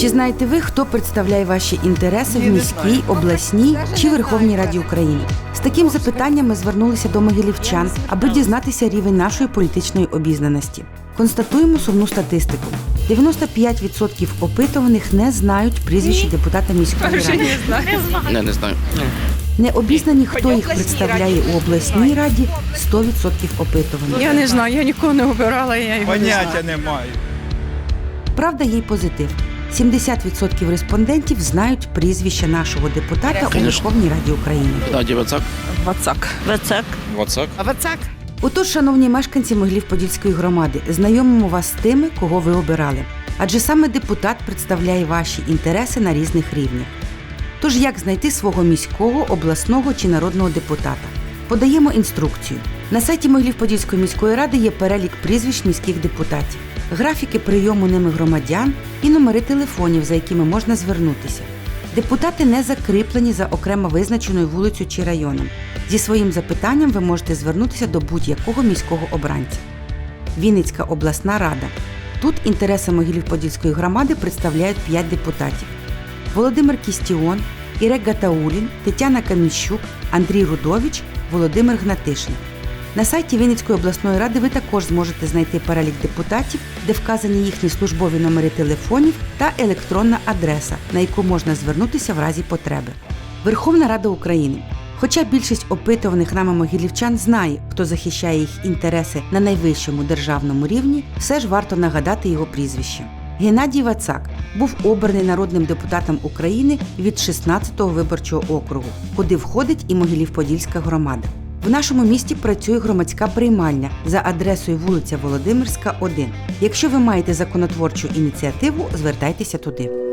Чи знаєте ви, хто представляє ваші інтереси в міській, обласній чи Верховній Раді. України? З таким запитанням ми звернулися до могилівчан, аби дізнатися рівень нашої політичної обізнаності. Констатуємо сумну статистику. 95% опитуваних не знають прізвище депутата міської ради. Не, не знаю. Не обізнані, хто їх представляє у обласній раді 100% опитуваних. Я не знаю, я нікого не обирала, я його не Поняття знаю. не маю. Правда, є й позитив. 70% респондентів знають прізвище нашого депутата у Верховній Раді України. Геннадій Вацак. Вацак. Вацак. Вацак. Вацак? Отож, шановні мешканці Могилів-Подільської громади, знайомимо вас з тими, кого ви обирали. Адже саме депутат представляє ваші інтереси на різних рівнях. Тож як знайти свого міського, обласного чи народного депутата? Подаємо інструкцію. На сайті Могилів-Подільської міської ради є перелік прізвищ міських депутатів, графіки прийому ними громадян і номери телефонів, за якими можна звернутися. Депутати не закріплені за окремо визначеною вулицею чи районом. Зі своїм запитанням ви можете звернутися до будь-якого міського обранця. Вінницька обласна рада. Тут інтереси Могилів-Подільської громади представляють 5 депутатів: Володимир Кістіон, Ірек Гатаулін, Тетяна Каміщук, Андрій Рудович, Володимир Гнатишин. На сайті Вінницької обласної ради ви також зможете знайти перелік депутатів, де вказані їхні службові номери телефонів та електронна адреса, на яку можна звернутися в разі потреби. Верховна Рада України. Хоча більшість опитуваних нами могилівчан знає, хто захищає їх інтереси на найвищому державному рівні, все ж варто нагадати його прізвище. Геннадій Вацак був обраний народним депутатом України від 16-го виборчого округу, куди входить і Могилів-Подільська громада. В нашому місті працює громадська приймальня за адресою вулиця Володимирська, 1. Якщо ви маєте законотворчу ініціативу, звертайтеся туди.